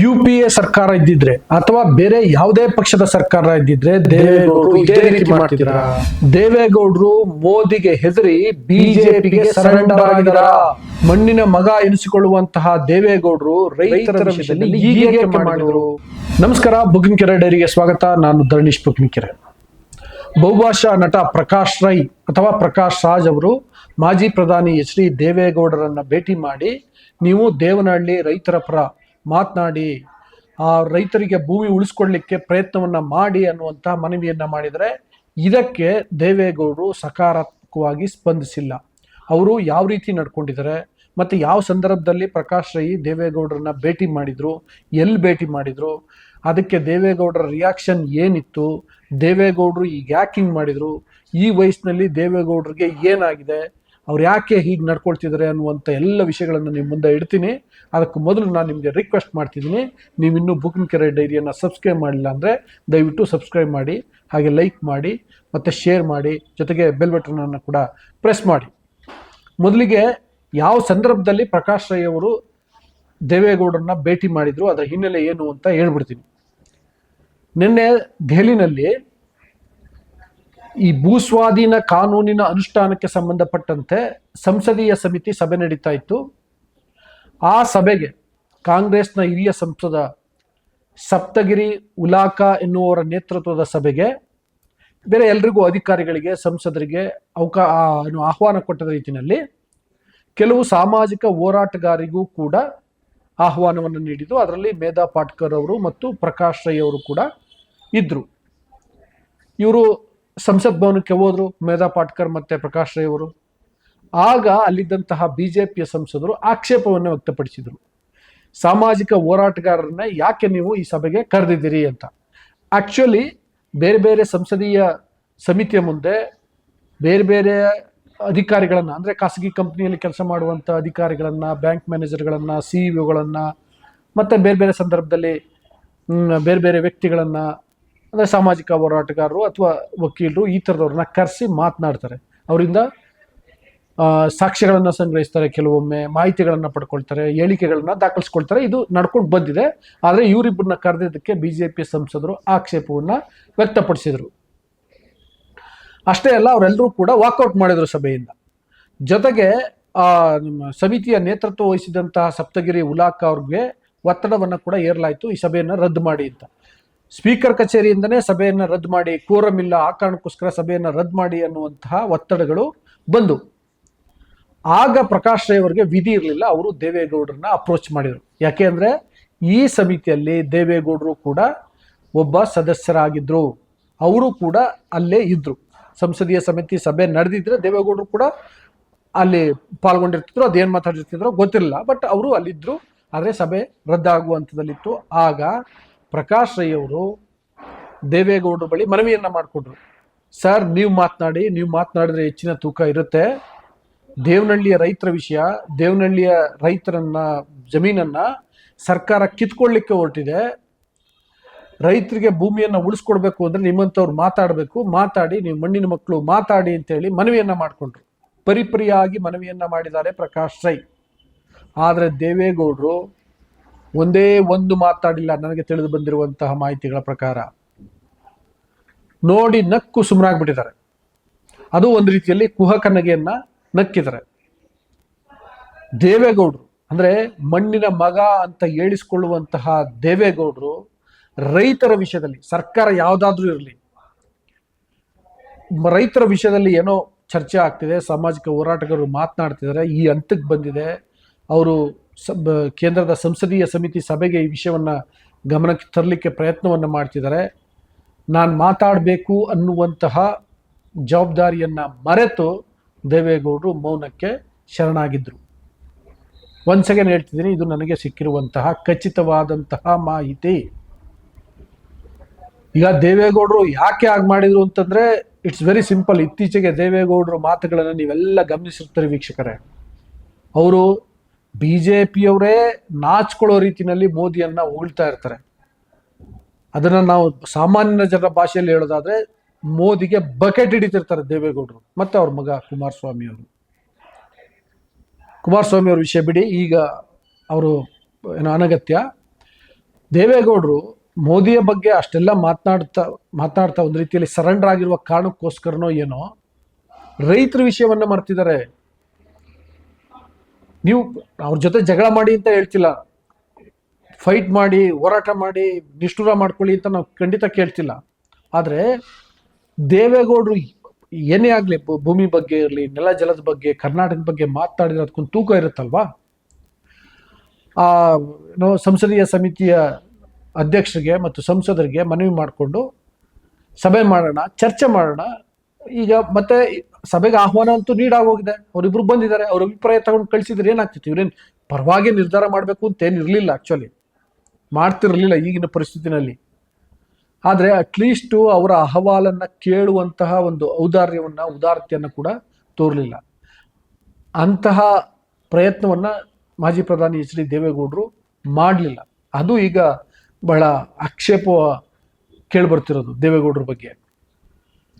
U P A ಸರ್ಕಾರ ಇದ್ದಿದ್ರೆ ಅಥವಾ ಬೇರೆ ಯಾವುದೇ ಪಕ್ಷದ ಸರ್ಕಾರ ಇದ್ದಿದ್ರೆ ದೇವೇಗೌಡರು ಇದೇ ರೀತಿ ಮಾಡ್ತಿದ್ರ ದೇವೇಗೌಡರು ಮೋದಿಗೆ ಹೆದರಿ ಬಿಜೆಪಿಗೆ ಸರೆಂಡರ್ ಆಗಿದಾರ? ಮಣ್ಣಿನ ಮಗ ಎನಿಸಿಕೊಳ್ಳುವಂತಹ ದೇವೇಗೌಡರು ರೈತರ ವಿಷಯದಲ್ಲಿ ಹೀಗೆ ಮಾಡಿದ್ರು. ನಮಸ್ಕಾರ ಬುಗಿನ್ಕೆರೆ ಡೈರಿಗೆ ಸ್ವಾಗತ. ನಾನು ಧರಣೀಶ್ ಬುಗಿನ್ಕೆರೆ ಬಹುಭಾಷಾ ನಟ ಪ್ರಕಾಶ್ ರೈ ಅಥವಾ ಪ್ರಕಾಶ್ ರಾಜ್ ಅವರು ಮಾಜಿ ಪ್ರಧಾನಿ ಎಚ್ ಡಿ ದೇವೇಗೌಡರನ್ನ ಭೇಟಿ ಮಾಡಿ ನೀವು ದೇವನಹಳ್ಳಿ ರೈತರ ಪರ ಮಾತನಾಡಿ, ಆ ರೈತರಿಗೆ ಭೂಮಿ ಉಳಿಸ್ಕೊಳ್ಳಿಕ್ಕೆ ಪ್ರಯತ್ನವನ್ನ ಮಾಡಿ ಅನ್ನುವಂತಹ ಮನವಿಯನ್ನ ಮಾಡಿದರೆ ಇದಕ್ಕೆ ದೇವೇಗೌಡರು ಸಕಾರಾತ್ಮಕವಾಗಿ ಸ್ಪಂದಿಸಿಲ್ಲ. ಅವರು ಯಾವ ರೀತಿ ನಡ್ಕೊಂಡಿದ್ದಾರೆ, ಮತ್ತೆ ಯಾವ ಸಂದರ್ಭದಲ್ಲಿ ಪ್ರಕಾಶ್ ರೈ ದೇವೇಗೌಡರನ್ನ ಭೇಟಿ ಮಾಡಿದ್ರು, ಎಲ್ಲಿ ಭೇಟಿ ಮಾಡಿದ್ರು, ಅದಕ್ಕೆ ದೇವೇಗೌಡರ ರಿಯಾಕ್ಷನ್ ಏನಿತ್ತು, ದೇವೇಗೌಡರು ಈಗ ಯಾಕಿಂಗ್ ಮಾಡಿದ್ರು, ಈ ವಯಸ್ಸಿನಲ್ಲಿ ದೇವೇಗೌಡರಿಗೆ ಏನಾಗಿದೆ ಅವ್ರು ಯಾಕೆ ಹೀಗೆ ನಡ್ಕೊಳ್ತಿದ್ದಾರೆ ಅನ್ನುವಂಥ ಎಲ್ಲ ವಿಷಯಗಳನ್ನು ನಿಮ್ಮ ಮುಂದೆ ಇಡ್ತೀನಿ. ಅದಕ್ಕೆ ಮೊದಲು ನಾನು ನಿಮಗೆ ರಿಕ್ವೆಸ್ಟ್ ಮಾಡ್ತಿದ್ದೀನಿ. ನೀವು ಇನ್ನೂ ಕೆರೆ ಡೈರಿಯನ್ನು ಸಬ್ಸ್ಕ್ರೈಬ್ ಮಾಡಿಲ್ಲ ಅಂದರೆ ದಯವಿಟ್ಟು ಸಬ್ಸ್ಕ್ರೈಬ್ ಮಾಡಿ, ಹಾಗೆ ಲೈಕ್ ಮಾಡಿ, ಮತ್ತು ಶೇರ್ ಮಾಡಿ, ಜೊತೆಗೆ ಬೆಲ್ ಬಟನನ್ನು ಕೂಡ ಪ್ರೆಸ್ ಮಾಡಿ. ಮೊದಲಿಗೆ ಯಾವ ಸಂದರ್ಭದಲ್ಲಿ ಪ್ರಕಾಶ್ ರೈ ಅವರು ದೇವೇಗೌಡರನ್ನ ಭೇಟಿ ಮಾಡಿದರು, ಅದರ ಹಿನ್ನೆಲೆ ಏನು ಅಂತ ಹೇಳ್ಬಿಡ್ತೀನಿ. ನಿನ್ನೆ ದೆಹಲಿನಲ್ಲಿ ಈ ಭೂಸ್ವಾಧೀನ ಕಾನೂನಿನ ಅನುಷ್ಠಾನಕ್ಕೆ ಸಂಬಂಧಪಟ್ಟಂತೆ ಸಂಸದೀಯ ಸಮಿತಿ ಸಭೆ ನಡೀತಾ ಇತ್ತು. ಆ ಸಭೆಗೆ ಕಾಂಗ್ರೆಸ್ನ ಹಿರಿಯ ಸಂಸದ ಸಪ್ತಗಿರಿ ಉಲಾಕ ಎನ್ನುವರ ನೇತೃತ್ವದ ಸಭೆಗೆ ಬೇರೆ ಎಲ್ರಿಗೂ ಅಧಿಕಾರಿಗಳಿಗೆ, ಸಂಸದರಿಗೆ ಅವಕಾ ಆಹ್ವಾನ ಕೊಟ್ಟದ ರೀತಿಯಲ್ಲಿ ಕೆಲವು ಸಾಮಾಜಿಕ ಹೋರಾಟಗಾರಿಗೂ ಕೂಡ ಆಹ್ವಾನವನ್ನು ನೀಡಿದ್ದು. ಅದರಲ್ಲಿ ಮೇಧಾ ಪಾಟ್ಕರ್ ಅವರು ಮತ್ತು ಪ್ರಕಾಶ್ ರೈ ಅವರು ಕೂಡ ಇದ್ದರು ಇವರು ಸಂಸತ್ ಭವನಕ್ಕೆ ಹೋದ್ರು, ಮೇಧಾ ಪಾಟ್ಕರ್ ಮತ್ತೆ ಪ್ರಕಾಶ್ ರೈ ಅವರು. ಆಗ ಅಲ್ಲಿದ್ದಂತಹ ಬಿಜೆಪಿಯ ಸಂಸದರು ಆಕ್ಷೇಪವನ್ನು ವ್ಯಕ್ತಪಡಿಸಿದರು. ಸಾಮಾಜಿಕ ಹೋರಾಟಗಾರರನ್ನ ಯಾಕೆ ನೀವು ಈ ಸಭೆಗೆ ಕರೆದಿದ್ದೀರಿ ಅಂತ. ಆಕ್ಚುಲಿ ಬೇರೆ ಬೇರೆ ಸಂಸದೀಯ ಸಮಿತಿಯ ಮುಂದೆ ಬೇರೆ ಬೇರೆ ಅಧಿಕಾರಿಗಳನ್ನ, ಅಂದ್ರೆ ಖಾಸಗಿ ಕಂಪ್ನಿಯಲ್ಲಿ ಕೆಲಸ ಮಾಡುವಂಥ ಅಧಿಕಾರಿಗಳನ್ನ, ಬ್ಯಾಂಕ್ ಮ್ಯಾನೇಜರ್ಗಳನ್ನು ಸಿ ಇಒಗಳನ್ನ ಮತ್ತೆ ಬೇರೆ ಬೇರೆ ಸಂದರ್ಭದಲ್ಲಿ ಬೇರೆ ಬೇರೆ ವ್ಯಕ್ತಿಗಳನ್ನ ಅಂದ್ರೆ ಸಾಮಾಜಿಕ ಹೋರಾಟಗಾರರು ಅಥವಾ ವಕೀಲರು ಈ ಥರದವ್ರನ್ನ ಕರೆಸಿ ಮಾತನಾಡ್ತಾರೆ. ಅವರಿಂದ ಸಾಕ್ಷ್ಯಗಳನ್ನು ಸಂಗ್ರಹಿಸ್ತಾರೆ, ಕೆಲವೊಮ್ಮೆ ಮಾಹಿತಿಗಳನ್ನು ಪಡ್ಕೊಳ್ತಾರೆ, ಹೇಳಿಕೆಗಳನ್ನ ದಾಖಲಿಸ್ಕೊಳ್ತಾರೆ. ಇದು ನಡ್ಕೊಂಡು ಬಂದಿದೆ. ಆದರೆ ಇವರಿಬ್ಬರನ್ನ ಕರೆದಿದ್ದಕ್ಕೆ ಬಿ ಜೆ ಪಿ ಸಂಸದರು ಆಕ್ಷೇಪವನ್ನು ವ್ಯಕ್ತಪಡಿಸಿದರು. ಅಷ್ಟೇ ಅಲ್ಲ ಅವರೆಲ್ಲರೂ ಕೂಡ ವಾಕೌಟ್ ಮಾಡಿದರು ಸಭೆಯಿಂದ. ಜೊತೆಗೆ, ಆ, ನಿಮ್ಮ ಸಮಿತಿಯ ನೇತೃತ್ವ ವಹಿಸಿದಂತಹ ಸಪ್ತಗಿರಿ ಉಲಾಖ ಅವ್ರಿಗೆ ಒತ್ತಡವನ್ನು ಕೂಡ ಏರ್ಲಾಯಿತು. ಈ ಸಭೆಯನ್ನು ರದ್ದು ಮಾಡಿ ಅಂತ. ಸ್ಪೀಕರ್ ಕಚೇರಿಯಿಂದನೇ ಸಭೆಯನ್ನು ರದ್ದು ಮಾಡಿ ಕೋರಮ್ ಇಲ್ಲ ಆ ಕಾರಣಕ್ಕೋಸ್ಕರ ಸಭೆಯನ್ನು ರದ್ದು ಮಾಡಿ ಅನ್ನುವಂತಹ ಒತ್ತಡಗಳು ಬಂದು. ಆಗ ಪ್ರಕಾಶ್ ರೈ ಅವರಿಗೆ ವಿಧಿ ಇರಲಿಲ್ಲ, ಅವರು ದೇವೇಗೌಡರನ್ನ ಅಪ್ರೋಚ್ ಮಾಡಿದರು. ಯಾಕೆ ಅಂದರೆ, ಈ ಸಮಿತಿಯಲ್ಲಿ ದೇವೇಗೌಡರು ಕೂಡ ಒಬ್ಬ ಸದಸ್ಯರಾಗಿದ್ದರು ಅವರು ಕೂಡ ಅಲ್ಲೇ ಇದ್ದರು ಸಂಸದೀಯ ಸಮಿತಿ ಸಭೆ ನಡೆದಿದ್ರೆ ದೇವೇಗೌಡರು ಕೂಡ ಅಲ್ಲಿ ಪಾಲ್ಗೊಂಡಿರ್ತಿದ್ರು, ಅದೇನು ಮಾತಾಡಿರ್ತಿದ್ರು ಗೊತ್ತಿರಲಿಲ್ಲ. ಬಟ್ ಅವರು ಅಲ್ಲಿದ್ರು, ಆದರೆ ಸಭೆ ರದ್ದಾಗುವಂಥದ್ದಲ್ಲಿತ್ತು ಆಗ ಪ್ರಕಾಶ್ ರೈ ಅವರು ದೇವೇಗೌಡರ ಬಳಿ ಮನವಿಯನ್ನು ಮಾಡಿಕೊಂಡ್ರು ಸರ್, ನೀವು ಮಾತನಾಡಿ, ನೀವು ಮಾತನಾಡಿದ್ರೆ ಹೆಚ್ಚಿನ ತೂಕ ಇರುತ್ತೆ. ದೇವನಹಳ್ಳಿಯ ರೈತರ ವಿಷಯ, ದೇವನಹಳ್ಳಿಯ ರೈತರನ್ನ, ಜಮೀನನ್ನ ಸರ್ಕಾರ ಕಿತ್ಕೊಳ್ಳಿಕ್ಕೆ ಹೊರಟಿದೆ. ರೈತರಿಗೆ ಭೂಮಿಯನ್ನು ಉಳಿಸ್ಕೊಡ್ಬೇಕು ಅಂದ್ರೆ ನಿಮ್ಮಂಥವ್ರು ಮಾತಾಡಬೇಕು. ಮಾತಾಡಿ, ನೀವು ಮಣ್ಣಿನ ಮಕ್ಕಳು ಮಾತಾಡಿ ಅಂತೇಳಿ ಮನವಿಯನ್ನು ಮಾಡಿಕೊಂಡ್ರು. ಪರಿಪರಿಯಾಗಿ ಮನವಿಯನ್ನು ಮಾಡಿದ್ದಾರೆ ಪ್ರಕಾಶ್ ರೈ. ಆದರೆ ದೇವೇಗೌಡರು ಒಂದೇ ಒಂದು ಮಾತಾಡಿಲ್ಲ, ನನಗೆ ತಿಳಿದು ಬಂದಿರುವಂತಹ ಮಾಹಿತಿಗಳ ಪ್ರಕಾರ. ನೋಡಿ ನಕ್ಕು ಸುಮ್ಮನಾಗ್ಬಿಟ್ಟಿದ್ದಾರೆ ಅದು ಒಂದು ರೀತಿಯಲ್ಲಿ ಕುಹಕ ನಗೆಯನ್ನ ನಕ್ಕಿದ್ದಾರೆ. ದೇವೇಗೌಡರು, ಅಂದ್ರೆ ಮಣ್ಣಿನ ಮಗ ಅಂತ ಹೇಳಿಸ್ಕೊಳ್ಳುವಂತಹ ದೇವೇಗೌಡರು ರೈತರ ವಿಷಯದಲ್ಲಿ, ಸರ್ಕಾರ ಯಾವುದಾದ್ರೂ ಇರಲಿ, ರೈತರ ವಿಷಯದಲ್ಲಿ ಏನೋ ಚರ್ಚೆ ಆಗ್ತಿದೆ, ಸಾಮಾಜಿಕ ಹೋರಾಟಗಾರರು ಮಾತನಾಡ್ತಿದ್ದಾರೆ, ಈ ಹಂತಕ್ಕೆ ಬಂದಿದೆ ಅವರು ಸಬ್, ಕೇಂದ್ರದ ಸಂಸದೀಯ ಸಮಿತಿ ಸಭೆಗೆ ಈ ವಿಷಯವನ್ನು ಗಮನಕ್ಕೆ ತರಲಿಕ್ಕೆ ಪ್ರಯತ್ನವನ್ನು ಮಾಡ್ತಿದ್ದಾರೆ. ನಾನು ಮಾತಾಡಬೇಕು ಅನ್ನುವಂತಹ ಜವಾಬ್ದಾರಿಯನ್ನು ಮರೆತು ದೇವೇಗೌಡರು ಮೌನಕ್ಕೆ ಶರಣಾಗಿದ್ದರು ಒಂದು ಸೆಕೆಂಡ್ ಹೇಳ್ತಿದ್ದೀನಿ, ಇದು ನನಗೆ ಸಿಕ್ಕಿರುವಂತಹ ಖಚಿತವಾದಂತಹ ಮಾಹಿತಿ. ಈಗ ದೇವೇಗೌಡರು ಯಾಕೆ ಆಗಿ ಮಾಡಿದ್ರು ಅಂತಂದ್ರೆ ಇಟ್ಸ್ ವೆರಿ ಸಿಂಪಲ್ ಇತ್ತೀಚೆಗೆ ದೇವೇಗೌಡರ ಮಾತುಗಳನ್ನು ನೀವೆಲ್ಲ ಗಮನಿಸಿರ್ತಾರೆ ವೀಕ್ಷಕರೇ. ಅವರು ಬಿ ಜೆ ಪಿಯವರೇ ನಾಚ್ಕೊಳ್ಳೋ ರೀತಿಯಲ್ಲಿ ಮೋದಿಯನ್ನು ಉಳ್ತಾ ಇರ್ತಾರೆ. ಅದನ್ನ ನಾವು ಸಾಮಾನ್ಯ ಜನರ ಭಾಷೆಯಲ್ಲಿ ಹೇಳೋದಾದ್ರೆ ಮೋದಿಗೆ ಬಕೆಟ್ ಹಿಡಿತಿರ್ತಾರೆ ದೇವೇಗೌಡರು ಮತ್ತೆ ಅವ್ರ ಮಗ ಕುಮಾರಸ್ವಾಮಿ ಅವರು. ಕುಮಾರಸ್ವಾಮಿ ಅವ್ರ ವಿಷಯ ಬಿಡಿ, ಈಗ ಅವರು ಏನೋ ಅನಗತ್ಯ? ದೇವೇಗೌಡರು ಮೋದಿಯ ಬಗ್ಗೆ ಅಷ್ಟೆಲ್ಲ ಮಾತನಾಡ್ತಾ ಮಾತನಾಡ್ತಾ ಒಂದು ರೀತಿಯಲ್ಲಿ ಸರೆಂಡರ್ ಆಗಿರುವ ಕಾರಣಕ್ಕೋಸ್ಕರನೋ ಏನೋ ರೈತರ ವಿಷಯವನ್ನ ಮರ್ತಿದ್ದಾರೆ. ನೀವು ಅವ್ರ ಜೊತೆ ಜಗಳ ಮಾಡಿ ಅಂತ ಹೇಳ್ತಿಲ್ಲ. ಫೈಟ್ ಮಾಡಿ, ಹೋರಾಟ ಮಾಡಿ, ನಿಷ್ಠುರ ಮಾಡ್ಕೊಳ್ಳಿ ಅಂತ ನಾವು ಖಂಡಿತ ಕೇಳ್ತಿಲ್ಲ. ಆದರೆ ದೇವೇಗೌಡರು ಏನೇ ಆಗಲಿ ಭೂಮಿ ಬಗ್ಗೆ ಇರಲಿ, ನೆಲ ಜಲದ ಬಗ್ಗೆ, ಕರ್ನಾಟಕದ ಬಗ್ಗೆ ಮಾತಾಡಿದ್ರೆ ಅದಕ್ಕೊಂದು ತೂಕ ಇರುತ್ತಲ್ವಾ? ಆ ಸಂಸದೀಯ ಸಮಿತಿಯ ಅಧ್ಯಕ್ಷರಿಗೆ ಮತ್ತು ಸಂಸದರಿಗೆ ಮನವಿ ಮಾಡಿಕೊಂಡು ಸಭೆ ಮಾಡೋಣ, ಚರ್ಚೆ ಮಾಡೋಣ ಈಗ ಮತ್ತೆ ಸಭೆಗೆ ಆಹ್ವಾನ ಅಂತೂ ನೀಡಾಗೋಗಿದೆ. ಅವರಿಬ್ರು ಬಂದಿದ್ದಾರೆ. ಅವ್ರ ಅಭಿಪ್ರಾಯ ತಗೊಂಡು ಕಳಿಸಿದ್ರೆ ಏನಾಗ್ತಿತ್ತು? ಇವ್ರೇನು ಪರವಾಗಿ ನಿರ್ಧಾರ ಮಾಡಬೇಕು ಅಂತ ಏನಿರಲಿಲ್ಲ ಆಕ್ಚುಲಿ ಮಾಡ್ತಿರಲಿಲ್ಲ ಈಗಿನ ಪರಿಸ್ಥಿತಿನಲ್ಲಿ. ಆದರೆ ಅಟ್ಲೀಸ್ಟು ಅವರ ಅಹವಾಲನ್ನ ಕೇಳುವಂತಹ ಒಂದು ಔದಾರ್ಯವನ್ನ, ಉದಾರತೆಯನ್ನು ಕೂಡ ತೋರಲಿಲ್ಲ. ಅಂತಹ ಪ್ರಯತ್ನವನ್ನ ಮಾಜಿ ಪ್ರಧಾನಿ ಎಚ್ ಡಿ ದೇವೇಗೌಡರು ಮಾಡಲಿಲ್ಲ. ಅದು ಈಗ ಬಹಳ ಆಕ್ಷೇಪ ಕೇಳಿಬರ್ತಿರೋದು ದೇವೇಗೌಡರ ಬಗ್ಗೆ.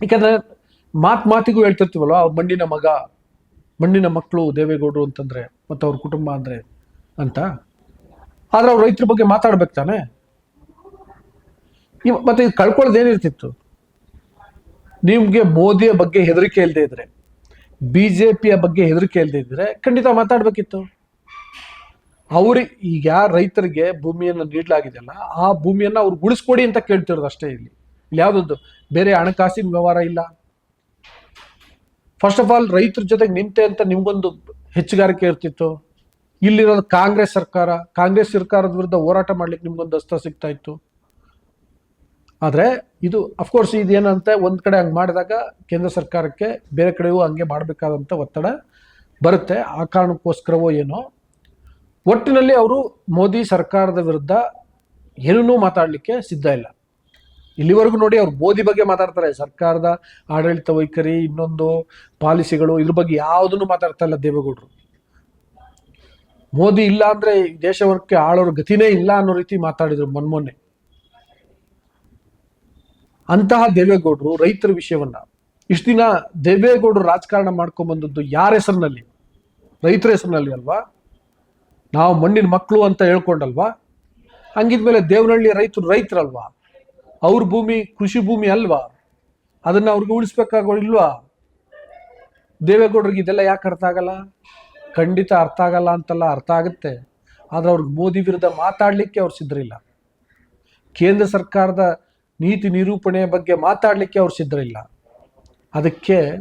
ಯಾಕಂದ್ರೆ ಮಾತ್ ಮಾತಿಗೂ ಹೇಳ್ತಿರ್ತೀವಲ್ಲ ಮಣ್ಣಿನ ಮಗ, ಮಣ್ಣಿನ ಮಕ್ಕಳು ದೇವೇಗೌಡರು ಅಂತಂದ್ರೆ, ಮತ್ತು ಅವ್ರ ಕುಟುಂಬ ಅಂದರೆ ಅಂತ? ಆದ್ರೆ ಅವ್ರು ರೈತರ ಬಗ್ಗೆ ಮಾತಾಡ್ಬೇಕು ತಾನೆ? ಮತ್ತೆ ಇದು ಕಳ್ಕೊಳ್ಳೋದು ಏನಿರ್ತಿತ್ತು? ನಿಮಗೆ ಮೋದಿಯ ಬಗ್ಗೆ ಹೆದರಿಕೆ ಇಲ್ಲದೆ ಇದ್ರೆ ಪಿಯ ಬಗ್ಗೆ ಹೆದರಿಕೆ ಇಲ್ಲದೆ ಇದ್ರೆ ಖಂಡಿತ ಮಾತಾಡ್ಬೇಕಿತ್ತು. ಅವ್ರಿಗೆ ಈಗ ಯಾರ ರೈತರಿಗೆ ಭೂಮಿಯನ್ನು ನೀಡಲಾಗಿದೆಯಲ್ಲ, ಆ ಭೂಮಿಯನ್ನು ಅವ್ರು ಉಳಿಸ್ಕೊಡಿ ಅಂತ ಕೇಳ್ತಿರೋದು ಅಷ್ಟೇ ಇಲ್ಲಿ. ಇಲ್ಲಿ ಯಾವ್ದೊಂದು, ಬೇರೆ ಹಣಕಾಸಿನ ವ್ಯವಹಾರ ಇಲ್ಲ. ಫಸ್ಟ್ ಆಫ್ ಆಲ್ ರೈತರ ಜೊತೆಗೆ ನಿಂತೆ ಅಂತ ನಿಮ್ಗೊಂದು ಹೆಚ್ಚುಗಾರಿಕೆ ಇರ್ತಿತ್ತು. ಇಲ್ಲಿರೋದು ಕಾಂಗ್ರೆಸ್ ಸರ್ಕಾರ, ಕಾಂಗ್ರೆಸ್ ಸರ್ಕಾರದ ವಿರುದ್ಧ ಹೋರಾಟ ಮಾಡ್ಲಿಕ್ಕೆ ನಿಮ್ಗೊಂದು ಅಸ್ತ ಸಿಗ್ತಾ ಇತ್ತು. ಆದ್ರೆ ಇದು ಅಫ್ಕೋರ್ಸ್ ಇದೇನಂತೆ, ಒಂದು ಕಡೆ ಹಂಗೆ ಮಾಡಿದಾಗ ಕೇಂದ್ರ ಸರ್ಕಾರಕ್ಕೆ ಬೇರೆ ಕಡೆಯೂ ಹಂಗೆ ಮಾಡಬೇಕಾದಂತ ಒತ್ತಡ ಬರುತ್ತೆ. ಆ ಕಾರಣಕ್ಕೋಸ್ಕರವೋ ಏನೋ. ಒಟ್ಟಿನಲ್ಲಿ ಅವರು ಮೋದಿ ಸರ್ಕಾರದ ವಿರುದ್ಧ ಏನೂ ಮಾತಾಡಲಿಕ್ಕೆ ಸಿದ್ಧ ಇಲ್ಲ. ಇಲ್ಲಿವರೆಗೂ ನೋಡಿ ಅವ್ರು ಮೋದಿ ಬಗ್ಗೆ ಮಾತಾಡ್ತಾರೆ. ಸರ್ಕಾರದ ಆಡಳಿತ ವೈಖರಿ, ಇನ್ನೊಂದು ಪಾಲಿಸಿಗಳು, ಇದ್ರ ಬಗ್ಗೆ ಯಾವುದನ್ನು ಮಾತಾಡ್ತಾ ಇಲ್ಲ ದೇವೇಗೌಡರು. ಮೋದಿ ಇಲ್ಲ ಅಂದ್ರೆ ದೇಶವಕ್ಕೆ ಆಳೋರ ಗತಿನೇ ಇಲ್ಲ ಅನ್ನೋ ರೀತಿ ಮಾತಾಡಿದ್ರು ಮೊನ್ಮೊನ್ನೆ ಅಂತಹ ದೇವೇಗೌಡರು ರೈತರ ವಿಷಯವನ್ನ ಇಷ್ಟು ದಿನ ದೇವೇಗೌಡರು ರಾಜಕಾರಣ ಮಾಡ್ಕೊಂಡ್ ಬಂದದ್ದು ಯಾರ ಹೆಸರಿನಲ್ಲಿ? ರೈತರ ಹೆಸರಿನಲ್ಲಿ ಅಲ್ವಾ? ನಾವು ಮಣ್ಣಿನ ಮಕ್ಕಳು ಅಂತ ಹೇಳ್ಕೊಂಡಲ್ವಾ? ಹಂಗಿದ್ಮೇಲೆ ದೇವನಹಳ್ಳಿ ರೈತರು ರೈತರಲ್ವಾ? ಅವ್ರ ಭೂಮಿ ಕೃಷಿ ಭೂಮಿ ಅಲ್ವಾ? ಅದನ್ನ ಅವ್ರಿಗೆ ಉಳಿಸ್ಬೇಕಾಗೋ ಇಲ್ವಾ? ದೇವೇಗೌಡರಿಗೆ ಇದೆಲ್ಲ ಯಾಕೆ ಅರ್ಥ ಆಗಲ್ಲ? ಖಂಡಿತ ಅರ್ಥ ಆಗಲ್ಲ ಅಂತಲ್ಲ ಅರ್ಥ ಆಗುತ್ತೆ. ಆದ್ರೆ ಅವ್ರಿಗೆ ಮೋದಿ ವಿರುದ್ಧ ಮಾತಾಡಲಿಕ್ಕೆ ಅವ್ರು ಸಿದ್ಧರಿಲ್ಲ. ಕೇಂದ್ರ ಸರ್ಕಾರದ ನೀತಿ ನಿರೂಪಣೆಯ ಬಗ್ಗೆ ಮಾತಾಡಲಿಕ್ಕೆ ಅವ್ರು ಸಿದ್ಧರಿಲ್ಲ. ಅದಕ್ಕೆ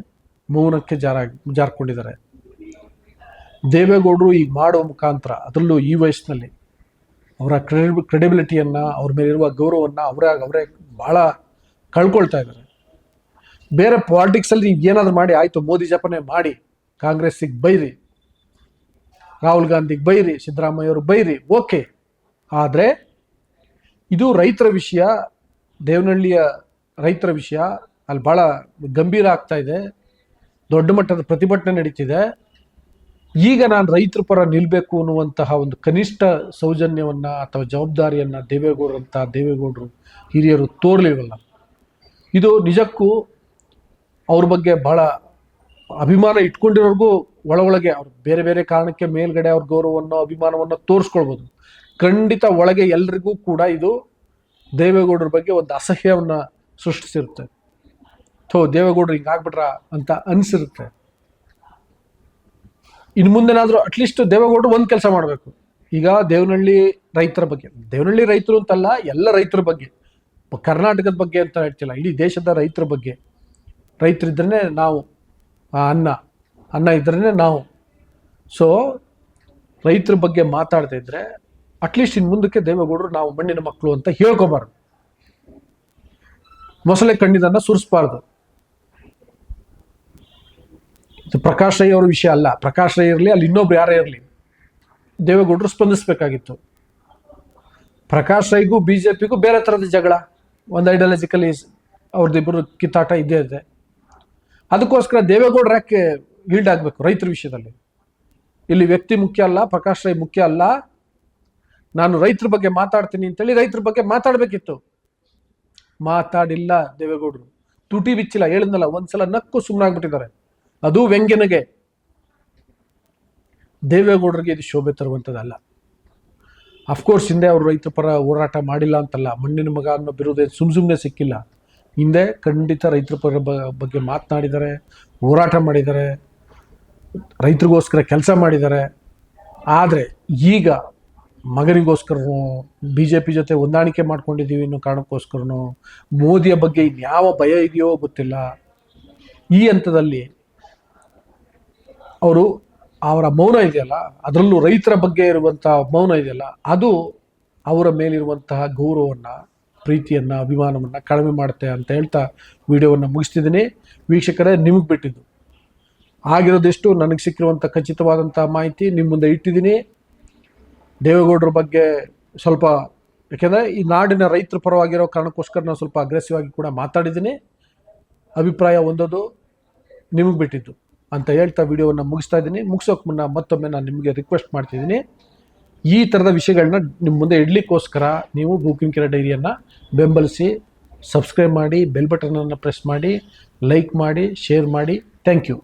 ಮೌನಕ್ಕೆ ಜಾರ, ಜಾರ್ಕೊಂಡಿದ್ದಾರೆ. ದೇವೇಗೌಡರು ಈಗ ಮಾಡೋ ಮುಖಾಂತರ ಅದರಲ್ಲೂ ಈ ವಯಸ್ಸಿನಲ್ಲಿ ಅವರ ಕ್ರೆಡಿ ಕ್ರೆಡಿಬಿಲಿಟಿಯನ್ನು ಅವ್ರ ಮೇಲಿರುವ ಗೌರವವನ್ನು ಅವರೇ ಅವರೇ ಭಾಳ ಕಳ್ಕೊಳ್ತಾ ಇದ್ದಾರೆ. ಬೇರೆ ಪಾಲಿಟಿಕ್ಸಲ್ಲಿ ಏನಾದರೂ ಮಾಡಿ, ಆಯಿತು, ಮೋದಿ ಜಪನೆ ಮಾಡಿ, ಕಾಂಗ್ರೆಸ್ಸಿಗೆ ಬೈರಿ, ರಾಹುಲ್ ಗಾಂಧಿಗೆ ಬೈರಿ ಸಿದ್ದರಾಮಯ್ಯವರು ಬೈರಿ, ಓಕೆ. ಆದರೆ ಇದು ರೈತರ ವಿಷಯ, ದೇವನಹಳ್ಳಿಯ ರೈತರ ವಿಷಯ, ಅಲ್ಲಿ ಭಾಳ ಗಂಭೀರ ಆಗ್ತಾ ಇದೆ. ದೊಡ್ಡ ಮಟ್ಟದ ಪ್ರತಿಭಟನೆ ನಡೀತಿದೆ. ಈಗ ನಾನು ರೈತರ ಪರ ನಿಲ್ಲಬೇಕು ಅನ್ನುವಂತಹ ಒಂದು ಕನಿಷ್ಠ ಸೌಜನ್ಯವನ್ನ ಅಥವಾ ಜವಾಬ್ದಾರಿಯನ್ನ ದೇವೇಗೌಡರಂತ ದೇವೇಗೌಡರು ಹಿರಿಯರು ತೋರ್ಲಿಲ್ವಲ್ಲ? ಇದು ನಿಜಕ್ಕೂ ಅವ್ರ ಬಗ್ಗೆ ಬಹಳ ಅಭಿಮಾನ ಇಟ್ಕೊಂಡಿರೋರ್ಗೂ ಒಳ ಒಳಗೆ ಅವ್ರು ಬೇರೆ ಬೇರೆ ಕಾರಣಕ್ಕೆ ಮೇಲ್ಗಡೆ ಅವ್ರ ಗೌರವವನ್ನು, ಅಭಿಮಾನವನ್ನು ತೋರಿಸ್ಕೊಳ್ಬೋದು. ಖಂಡಿತ ಒಳಗೆ ಎಲ್ರಿಗೂ ಕೂಡ ಇದು ದೇವೇಗೌಡರ ಬಗ್ಗೆ ಒಂದು ಅಸಹ್ಯವನ್ನು ಸೃಷ್ಟಿಸಿರುತ್ತೆ. ಥೋ, ದೇವೇಗೌಡರು ಹಿಂಗಾಗ್ಬಿಟ್ರ ಅಂತ ಅನಿಸಿರುತ್ತೆ. ಇನ್ನು ಮುಂದೆನಾದ್ರೂ ಅಟ್ಲೀಸ್ಟ್ ದೇವೇಗೌಡರು ಒಂದು ಕೆಲಸ ಮಾಡಬೇಕು. ಈಗ ದೇವನಹಳ್ಳಿ ರೈತರ ಬಗ್ಗೆ. ದೇವನಹಳ್ಳಿ ರೈತರು ಅಂತಲ್ಲ, ಎಲ್ಲ ರೈತರ ಬಗ್ಗೆ. ಕರ್ನಾಟಕದ ಬಗ್ಗೆ ಅಂತ ಹೇಳ್ತಿಲ್ಲ, ಇಡೀ ದೇಶದ ರೈತರ ಬಗ್ಗೆ. ರೈತರಿದ್ರೇ ನಾವು ಅನ್ನ ಅನ್ನ ಇದ್ರೇ ನಾವು. ಸೊ ರೈತರ ಬಗ್ಗೆ ಮಾತಾಡ್ತಾ ಇದ್ರೆ ಅಟ್ಲೀಸ್ಟ್ ಇನ್ನು ಮುಂದಕ್ಕೆ ದೇವೇಗೌಡರು ನಾವು ಮಣ್ಣಿನ ಮಕ್ಕಳು ಅಂತ ಹೇಳ್ಕೋಬಾರ್ದು. ಮೊಸಳೆ ಕಣ್ಣಿದನ್ನು ಸುರಿಸ್ಬಾರ್ದು. ಪ್ರಕಾಶ್ ರೈ ಅವ್ರ ವಿಷಯ ಅಲ್ಲ. ಪ್ರಕಾಶ್ ರೈ ಇರಲಿ, ಅಲ್ಲಿ ಇನ್ನೊಬ್ರು ಯಾರೇ ಇರಲಿ. ದೇವೇಗೌಡರು ಸ್ಪಂದಿಸಬೇಕಾಗಿತ್ತು. ಪ್ರಕಾಶ್ ರೈಗೂ ಬಿ ಜೆ ಪಿಗೂ ಬೇರೆ ಥರದ ಜಗಳ. ಒಂದು ಐಡಿಯಾಲಜಿಕಲಿ ಅವ್ರದ್ದಿಬ್ಬರು ಕಿತ್ತಾಟ ಇದ್ದೇ ಇದೆ. ಅದಕ್ಕೋಸ್ಕರ ದೇವೇಗೌಡರು ಯಾಕೆ ಈಲ್ಡ್ ಆಗಬೇಕು ರೈತರ ವಿಷಯದಲ್ಲಿ? ಇಲ್ಲಿ ವ್ಯಕ್ತಿ ಮುಖ್ಯ ಅಲ್ಲ ಪ್ರಕಾಶ್ ರೈ ಮುಖ್ಯ ಅಲ್ಲ. ನಾನು ರೈತರ ಬಗ್ಗೆ ಮಾತಾಡ್ತೀನಿ ಅಂತೇಳಿ ರೈತರ ಬಗ್ಗೆ ಮಾತಾಡಬೇಕಿತ್ತು. ಮಾತಾಡಿಲ್ಲ ದೇವೇಗೌಡರು. ತುಟಿ ಬಿಚ್ಚಿಲ್ಲ, ಹೇಳಿದ್ನಲ್ಲ, ಒಂದ್ಸಲ ನಕ್ಕು ಸುಮ್ಮನಾಗ್ಬಿಟ್ಟಿದ್ದಾರೆ ಅದು ವ್ಯಂಗ್ಯನಿಗೆ. ದೇವೇಗೌಡರಿಗೆ ಇದು ಶೋಭೆ ತರುವಂಥದ್ದಲ್ಲ. ಅಫ್ಕೋರ್ಸ್ ಹಿಂದೆ ಅವರು ರೈತ ಪರ ಹೋರಾಟ ಮಾಡಿಲ್ಲ ಅಂತಲ್ಲ, ಮಣ್ಣಿನ ಮಗ ಅನ್ನೋ ಬಿರುದೆ ಸುಮ್ ಸುಮ್ಮನೆ ಸಿಕ್ಕಿಲ್ಲ. ಹಿಂದೆ ಖಂಡಿತ ರೈತರ ಪರ ಬಗ್ಗೆ ಮಾತನಾಡಿದ್ದಾರೆ, ಹೋರಾಟ ಮಾಡಿದ್ದಾರೆ, ರೈತರಿಗೋಸ್ಕರ ಕೆಲಸ ಮಾಡಿದ್ದಾರೆ. ಆದರೆ ಈಗ ಮಗನಿಗೋಸ್ಕರನೋ ಬಿ ಜೆ ಪಿ ಜೊತೆ ಹೊಂದಾಣಿಕೆ ಮಾಡ್ಕೊಂಡಿದ್ದೀವಿ ಅನ್ನೋ ಕಾರಣಕ್ಕೋಸ್ಕರನೂ, ಮೋದಿಯ ಬಗ್ಗೆ ಇನ್ಯಾವ ಭಯ ಇದೆಯೋ ಗೊತ್ತಿಲ್ಲ. ಈ ಹಂತದಲ್ಲಿ ಅವರು ಅವರ ಮೌನ ಇದೆಯಲ್ಲ, ಅದರಲ್ಲೂ ರೈತರ ಬಗ್ಗೆ ಇರುವಂತಹ ಮೌನ ಇದೆಯಲ್ಲ, ಅದು ಅವರ ಮೇಲಿರುವಂತಹ ಗೌರವವನ್ನು, ಪ್ರೀತಿಯನ್ನು, ಅಭಿಮಾನವನ್ನು ಕಡಿಮೆ ಮಾಡುತ್ತೆ ಅಂತ ಹೇಳ್ತಾ ವಿಡಿಯೋವನ್ನು ಮುಗಿಸ್ತಿದ್ದೀನಿ. ವೀಕ್ಷಕರೇ, ನಿಮಗೆ ಬಿಟ್ಟಿದ್ದು. ಆಗಿರೋದೆಷ್ಟು ನನಗೆ ಸಿಕ್ಕಿರುವಂಥ ಖಚಿತವಾದಂಥ ಮಾಹಿತಿ ನಿಮ್ಮ ಮುಂದೆ ಇಟ್ಟಿದ್ದೀನಿ. ದೇವೇಗೌಡರ ಬಗ್ಗೆ ಸ್ವಲ್ಪ, ಯಾಕೆಂದರೆ ಈ ನಾಡಿನ ರೈತರ ಪರವಾಗಿರೋ ಕಾರಣಕ್ಕೋಸ್ಕರ ನಾನು ಸ್ವಲ್ಪ ಅಗ್ರೆಸಿವ್ ಆಗಿ ಕೂಡ ಮಾತಾಡಿದ್ದೀನಿ. ಅಭಿಪ್ರಾಯ ಹೊಂದೋದು ನಿಮಗೆ ಬಿಟ್ಟಿದ್ದು. ಅಂತ ಹೇಳ್ತಾ ವಿಡಿಯೋವನ್ನು ಮುಗಿಸ್ತಾ ಇದ್ದೀನಿ. ಮುಗಿಸೋಕೆ ಮುನ್ನ ಮತ್ತೊಮ್ಮೆ ನಾನು ನಿಮಗೆ ರಿಕ್ವೆಸ್ಟ್ ಮಾಡ್ತಿದ್ದೀನಿ ಈ ಥರದ ವಿಷಯಗಳನ್ನ ನಿಮ್ಮ ಮುಂದೆ ಇಡ್ಲಿಕ್ಕೋಸ್ಕರ ನೀವು ಬುಕಿಂಗ್ ಕೆರೆ ಡೈರಿಯನ್ನು ಬೆಂಬಲಿಸಿ ಸಬ್ಸ್ಕ್ರೈಬ್ ಮಾಡಿ ಬೆಲ್ ಬಟನನ್ನು ಪ್ರೆಸ್ ಮಾಡಿ ಲೈಕ್ ಮಾಡಿ ಶೇರ್ ಮಾಡಿ. Thank you